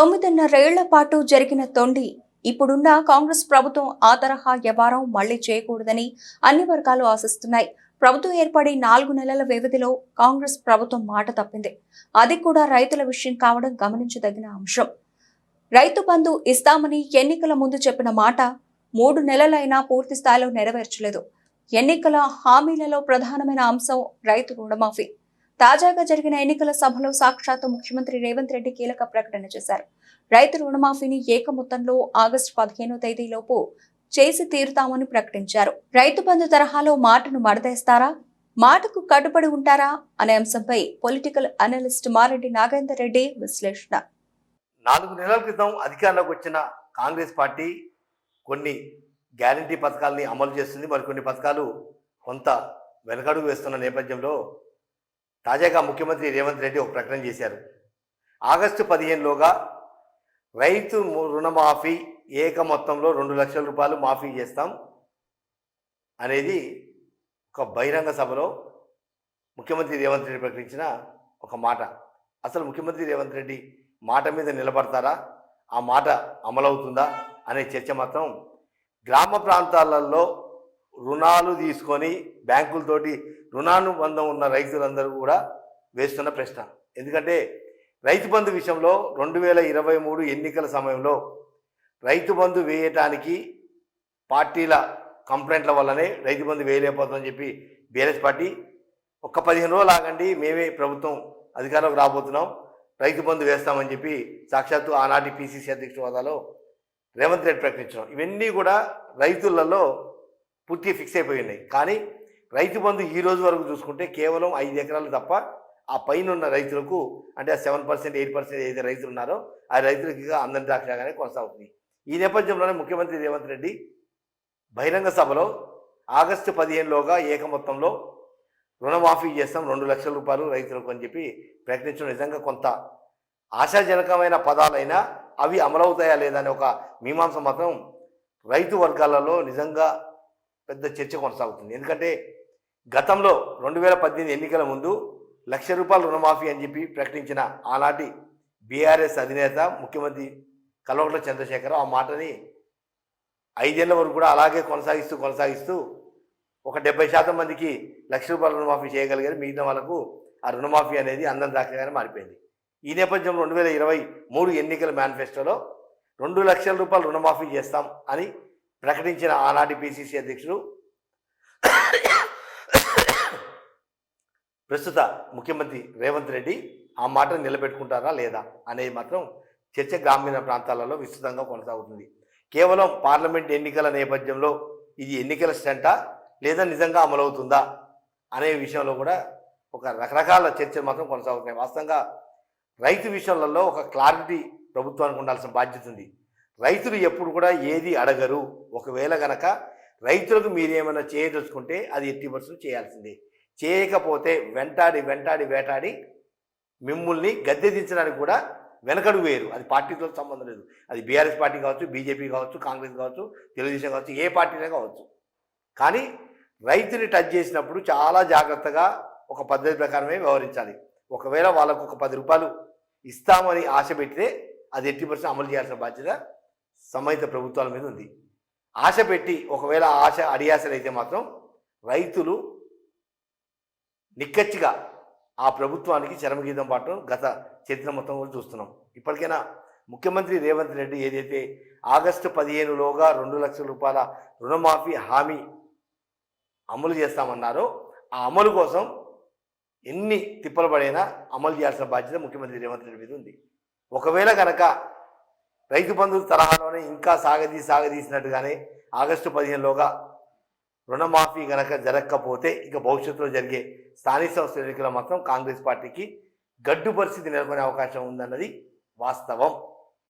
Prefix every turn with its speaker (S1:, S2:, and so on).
S1: తొమ్మిదిన్నరేళ్ళ పాటు జరిగిన తొండి. ఇప్పుడున్న కాంగ్రెస్ ప్రభుత్వం ఆ తరహా వ్యవహారం మళ్ళీ చేయకూడదని అన్ని వర్గాలు ఆశిస్తున్నాయి. ప్రభుత్వం ఏర్పడి నాలుగు నెలల వ్యవధిలో కాంగ్రెస్ ప్రభుత్వం మాట తప్పింది. అది కూడా రైతుల విషయం కావడం గమనించదగిన అంశం. రైతు బంధు ఇస్తామని ఎన్నికల ముందు చెప్పిన మాట మూడు నెలలైనా పూర్తి స్థాయిలో నెరవేర్చలేదు. ఎన్నికల హామీలలో ప్రధానమైన అంశం రైతు రుణమాఫీ. తాజాగా జరిగిన ఎన్నికల సభలో సాక్షాత్తు ముఖ్యమంత్రి రేవంత్ రెడ్డి కీలక ప్రకటన చేశారు. రైతు రుణమాఫీని ఏక మొత్తంలో ఆగస్టు పదిహేనో తేదీలోపు చేసి తీరుతామని ప్రకటించారు. రైతు బంధు తరహాలో మాటను మడతేస్తారా? మాటకు కట్టుబడి ఉంటారా? అనే అంశంపై పొలిటికల్ అనలిస్ట్ మారెడ్డి నాగేందర్ రెడ్డి విశ్లేషణ.
S2: నాలుగు నెలల క్రితం అధికారంలోకి వచ్చిన కాంగ్రెస్ పార్టీ కొన్ని గ్యారంటీ పథకాలని అమలు చేస్తుంది. మరికొన్ని పథకాలు కొంత వెనకడుగు వేస్తున్న నేపథ్యంలో తాజాగా ముఖ్యమంత్రి రేవంత్ రెడ్డి ఒక ప్రకటన చేశారు. ఆగస్టు పదిహేనులోగా రైతు రుణమాఫీ ఏక మొత్తంలో రెండు లక్షల రూపాయలు మాఫీ చేస్తాం అనేది ఒక బహిరంగ సభలో ముఖ్యమంత్రి రేవంత్ రెడ్డి ప్రకటించిన ఒక మాట. అసలు ముఖ్యమంత్రి రేవంత్ రెడ్డి మాట మీద నిలబడతారా? ఆ మాట అమలవుతుందా? అనే చర్చ మాత్రం గ్రామ ప్రాంతాలలో రుణాలు తీసుకొని బ్యాంకులతోటి రుణానుబంధం ఉన్న రైతులందరూ కూడా వేస్తున్న ప్రశ్న. ఎందుకంటే రైతు బంధు విషయంలో రెండు వేల ఇరవై మూడు ఎన్నికల సమయంలో రైతు బంధు వేయటానికి పార్టీల కంప్లైంట్ల వల్లనే రైతు బంధు వేయలేకపోతుందని చెప్పి బీఆర్ఎస్ పార్టీ ఒక్క పదిహేను రోజులు ఆగండి మేమే ప్రభుత్వం అధికారంలోకి రాబోతున్నాం రైతు బంధు వేస్తామని చెప్పి సాక్షాత్తు ఆనాటి పిసిసి అధ్యక్షుడు హోదాలో రేవంత్ రెడ్డి ప్రకటించడం ఇవన్నీ కూడా రైతులలో పూర్తిగా ఫిక్స్ అయిపోయినాయి. కానీ రైతు బంధు ఈ రోజు వరకు చూసుకుంటే కేవలం ఐదు ఎకరాలు తప్ప ఆ పైన ఉన్న రైతులకు అంటే ఆ సెవెన్ పర్సెంట్ ఎయిట్ పర్సెంట్ ఏదైతే రైతులు ఉన్నారో ఆ రైతులకి ఇక అందని కొనసాగుతుంది. ఈ నేపథ్యంలోనే ముఖ్యమంత్రి రేవంత్ రెడ్డి బహిరంగ సభలో ఆగస్టు పదిహేనులోగా ఏక మొత్తంలో రుణమాఫీ చేస్తాం రెండు లక్షల రూపాయలు రైతులకు అని చెప్పి ప్రకటించడం నిజంగా కొంత ఆశాజనకమైన పదాలైనా అవి అమలవుతాయా లేదా అనే ఒక మీమాంస మాత్రం రైతు వర్గాలలో నిజంగా పెద్ద చర్చ కొనసాగుతుంది. ఎందుకంటే గతంలో రెండు వేల పద్దెనిమిది ఎన్నికల ముందు లక్ష రూపాయల రుణమాఫీ అని చెప్పి ప్రకటించిన ఆనాటి బీఆర్ఎస్ అధినేత ముఖ్యమంత్రి కల్వకుంట్ల చంద్రశేఖరరావు ఆ మాటని ఐదేళ్ళ వరకు కూడా అలాగే కొనసాగిస్తూ కొనసాగిస్తూ ఒక డెబ్బై శాతం మందికి లక్ష రూపాయల రుణమాఫీ చేయగలిగారు. మిగిలిన వాళ్ళకు ఆ రుణమాఫీ అనేది అందం దాఖలుగానే మారిపోయింది. ఈ నేపథ్యంలో రెండు వేల ఇరవై మూడు ఎన్నికల మేనిఫెస్టోలో రెండు లక్షల రూపాయలు రుణమాఫీ చేస్తాం అని ప్రకటించిన ఆనాటి పిసిసి అధ్యక్షుడు ప్రస్తుత ముఖ్యమంత్రి రేవంత్ రెడ్డి ఆ మాటను నిలబెట్టుకుంటారా లేదా అనేది మాత్రం చర్చ గ్రామీణ ప్రాంతాలలో విస్తృతంగా కొనసాగుతుంది. కేవలం పార్లమెంట్ ఎన్నికల నేపథ్యంలో ఇది ఎన్నికల స్టంటా లేదా నిజంగా అమలవుతుందా అనే విషయంలో కూడా ఒక రకరకాల చర్చలు మాత్రం కొనసాగుతున్నాయి. వాస్తవంగా రైతు విషయాలలో ఒక క్లారిటీ ప్రభుత్వానికి ఉండాల్సిన బాధ్యత ఉంది. రైతులు ఎప్పుడు కూడా ఏది అడగరు. ఒకవేళ గనక రైతులకు మీరు ఏమైనా చేయదలుచుకుంటే అది ఎట్టి పర్సెంట్ చేయాల్సిందే. చేయకపోతే వెంటాడి వెంటాడి వేటాడి మిమ్మల్ని గద్దె దించడానికి కూడా వెనకడు వేరు అది పార్టీతో సంబంధం లేదు. అది బీఆర్ఎస్ పార్టీ కావచ్చు బీజేపీ కావచ్చు కాంగ్రెస్ కావచ్చు తెలుగుదేశం కావచ్చు ఏ పార్టీనే కావచ్చు. కానీ రైతుని టచ్ చేసినప్పుడు చాలా జాగ్రత్తగా ఒక పద్ధతి ప్రకారమే వ్యవహరించాలి. ఒకవేళ వాళ్ళకు ఒక పది రూపాయలు ఇస్తామని ఆశ పెట్టితే అది ఎట్టి పర్సెంట్ అమలు చేయాల్సిన బాధ్యత సంబంధిత ప్రభుత్వాల మీద ఉంది. ఆశ పెట్టి ఒకవేళ ఆశ అడియాసలైతే మాత్రం రైతులు నిక్కచ్చిగా ఆ ప్రభుత్వానికి చరమగీతం పాటం గత చరిత్ర మొత్తం కూడా చూస్తున్నాం. ఇప్పటికైనా ముఖ్యమంత్రి రేవంత్ రెడ్డి ఏదైతే ఆగస్టు పదిహేనులోగా రెండు లక్షల రూపాయల రుణమాఫీ హామీ అమలు చేస్తామన్నారో ఆ అమలు కోసం ఎన్ని తిప్పలు పడైనా అమలు చేయాల్సిన బాధ్యత ముఖ్యమంత్రి రేవంత్ రెడ్డి మీద ఉంది. ఒకవేళ కనుక రైతు బంధువుల తరహాలోనే ఇంకా సాగదీ సాగదీసినట్టుగానే ఆగస్టు పదిహేనులోగా రుణమాఫీ గనక జరగకపోతే ఇక భవిష్యత్తులో జరిగే స్థానిక సంస్థల ఎన్నికల మాత్రం కాంగ్రెస్ పార్టీకి గడ్డు పరిస్థితి నెలకొనే అవకాశం ఉందన్నది వాస్తవం.